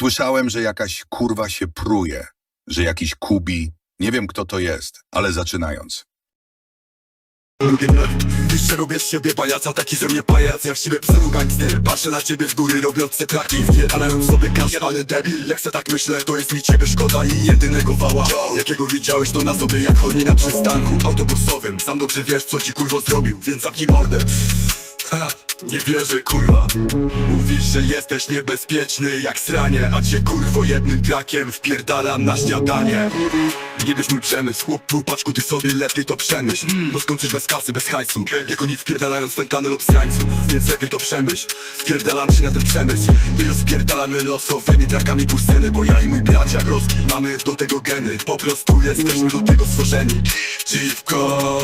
Słyszałem, że jakaś kurwa się pruje, że jakiś kubi, nie wiem kto to jest, ale zaczynając. Robię z siebie pajaca, taki ze mnie pajac Jak siebie gangster, patrzę na ciebie z góry robiąc te traki sobie kasę, ale debil Jak se tak myślę, to jest mi ciebie szkoda i jedynego wała. Jakiego widziałeś to na sobie jak chodzi na przystanku autobusowym. Sam dobrze wiesz co ci kurwo zrobił, więc zamknij mordę nie wierzę kurwa. Mówisz, że jesteś niebezpieczny jak sranie A cię kurwo jednym trakiem wpierdalam na śniadanie. Nie wiesz mój przemysł, chłop paczku ty sobie lepiej to przemyśl. Bo skończysz bez kasy, bez hajsu. Jak oni wpierdalając fentanyl obstrańców Więc lepiej to przemyśl. Wpierdalam się na ten przemysł. My rozpierdalamy losowymi trakami puseny Bo ja i mój brat jak Roski mamy do tego geny. Po prostu jesteśmy do tego stworzeni. Dziwko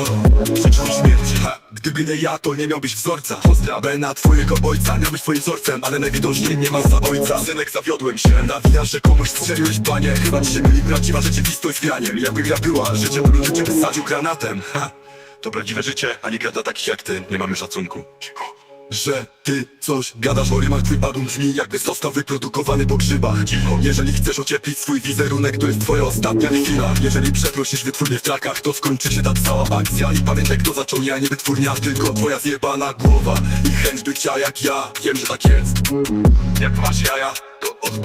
Ci śmierci. Ha. Gdyby nie ja, to nie miałbyś wzorca. Pozdrawiam. Na twojego ojca Miałbyś twoim wzorcem, ale najwidoczniej nie mam za ojca. Synek, zawiodłem się. Na wina, że komuś strzeliłeś panie. Chyba ci się myli prawdziwa rzeczywistość z graniem Jakby gra była, życie bym życie wysadził granatem. Ha. To prawdziwe życie, a nie gra dla takich jak ty. Nie mamy szacunku że ty coś gadasz o rymach Twój album brzmi jakby został wyprodukowany po grzybach Cicho. Jeżeli chcesz ocieplić swój wizerunek To jest twoja ostatnia chwila. Jeżeli przeprosisz wytwórnie w trakach To skończy się ta cała akcja. I pamiętaj kto zaczął ja, nie wytwórnia Tylko twoja zjebana głowa. I chęć bycia jak ja. Wiem, że tak jest. Jak masz jaja, to od